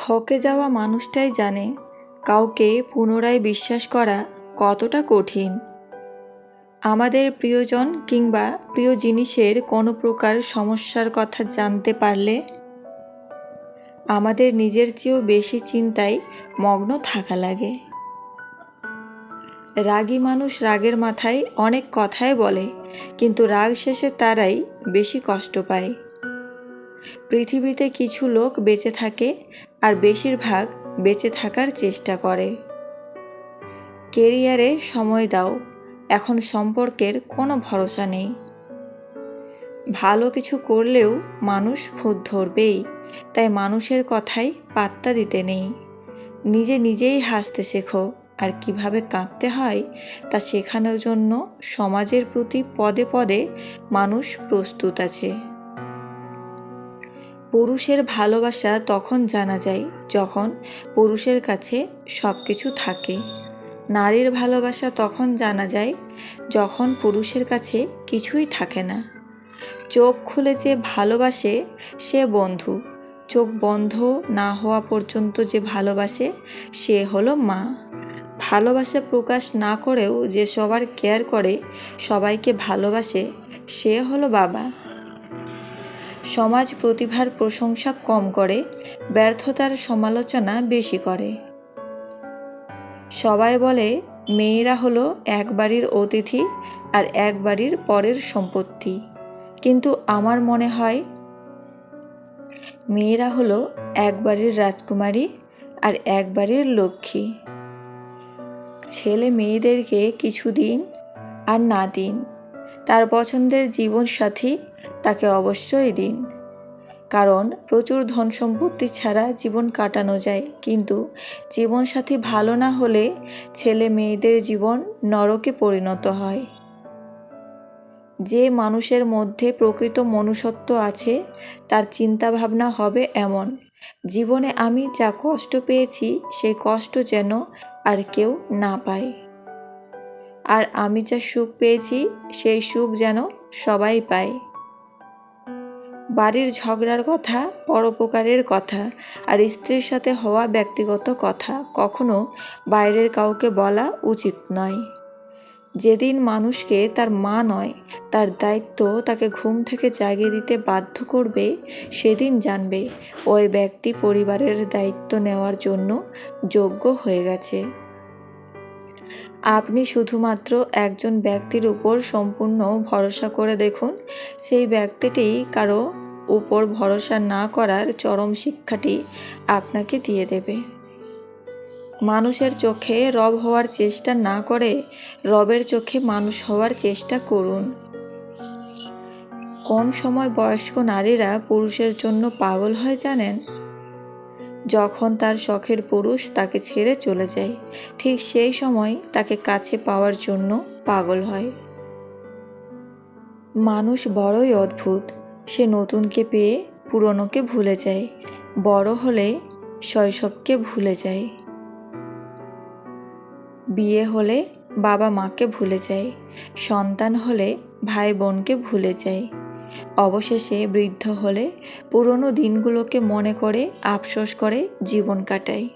ঠকে যাওয়া মানুষটাই জানে কাউকে পুনরায় বিশ্বাস করা কতটা কঠিন। আমাদের প্রিয়জন কিংবা প্রিয় জিনিসের কোনো প্রকার সমস্যার কথা জানতে পারলে আমাদের নিজের চেয়েও বেশি চিন্তায় মগ্ন থাকা লাগে। রাগী মানুষ রাগের মাথায় অনেক কথাই বলে, কিন্তু রাগ শেষে তারাই বেশি কষ্ট পায়। পৃথিবীতে কিছু লোক বেঁচে থাকে আর বেশিরভাগ বেঁচে থাকার চেষ্টা করে। কেরিয়ারে সময় দাও, এখন সম্পর্কের কোনো ভরসা নেই। ভালো কিছু করলেও মানুষ খুদ ধরবেই, তাই মানুষের কথাই পাত্তা দিতে নেই। নিজে নিজেই হাসতে শেখো, আর কীভাবে কাঁদতে হয় তা শেখানোর জন্য সমাজের প্রতি পদে পদে মানুষ প্রস্তুত আছে। পুরুষের ভালোবাসা তখন জানা যায় যখন পুরুষের কাছে সব কিছু থাকে। নারীর ভালোবাসা তখন জানা যায় যখন পুরুষের কাছে কিছুই থাকে না। চোখ খুলে যে ভালোবাসে সে বন্ধু, চোখ বন্ধ না হওয়া পর্যন্ত যে ভালোবাসে সে হলো মা। ভালোবাসা প্রকাশ না করেও যে সবার কেয়ার করে সবাইকে ভালোবাসে সে হলো বাবা। সমাজ প্রতিভার প্রশংসা কম করে, ব্যর্থতার সমালোচনা বেশি করে। সবাই বলে, মেয়েরা হলো এক বাড়ির অতিথি আর এক বাড়ির পরের সম্পত্তি। কিন্তু আমার মনে হয়, মেয়েরা হলো এক বাড়ির রাজকুমারী আর এক বাড়ির লক্ষ্মী। ছেলে মেয়েদেরকে কিছু দিন আর না দিন তার পছন্দের জীবনসাথী তাকে অবশ্যই দিন। কারণ প্রচুর ধন সম্পত্তি ছাড়া জীবন কাটানো যায়, কিন্তু জীবনসাথী ভালো না হলে ছেলে মেয়েদের জীবন নরকে পরিণত হয়। যে মানুষের মধ্যে প্রকৃত মনুষ্যত্ব আছে, তার চিন্তাভাবনা হবে এমন, জীবনে আমি যা কষ্ট পেয়েছি সেই কষ্ট যেন আর কেউ না পায়। আর আমি যা সুখ পেয়েছি, সেই সুখ যেন সবাই পায়। বাড়ির ঝগড়ার কথা, পরোপকারের কথা আর স্ত্রীর সাথে হওয়া ব্যক্তিগত কথা কখনো বাইরের কাউকে বলা উচিত নয়। যেদিন মানুষকে তার মা নয়, তার দায়িত্ব তাকে ঘুম থেকে জাগিয়ে দিতে বাধ্য করবে, সেদিন জানবে ওই ব্যক্তি পরিবারের দায়িত্ব নেওয়ার জন্য যোগ্য হয়ে গেছে। আপনি শুধুমাত্র একজন ব্যক্তির উপর সম্পূর্ণ ভরসা করে দেখুন। সেই ব্যক্তিটি কারও উপর ভরসা না করার চরম শিক্ষাটি আপনাকে দিয়ে দেবে। মানুষের চোখে রব হওয়ার চেষ্টা না করে রবের চোখে মানুষ হওয়ার চেষ্টা করুন। কম সময় বয়স্ক নারীরা পুরুষের জন্য পাগল হয় জানেন? যখন তার শখের পুরুষ তাকে ছেড়ে চলে যায়, ঠিক সেই সময় তাকে কাছে পাওয়ার জন্য পাগল হয়। মানুষ বড়ই অদ্ভুত। সে নতুনকে পেয়ে পুরনোকে ভুলে যায়, বড় হলে শৈশবকে ভুলে যায়। বিয়ে হলে বাবা মাকে ভুলে যায়, সন্তান হলে ভাই বোনকে ভুলে যায়। অবশেষে বৃদ্ধ হলে পুরনো দিনগুলোকে মনে করে আফসোস করে জীবন কাটায়।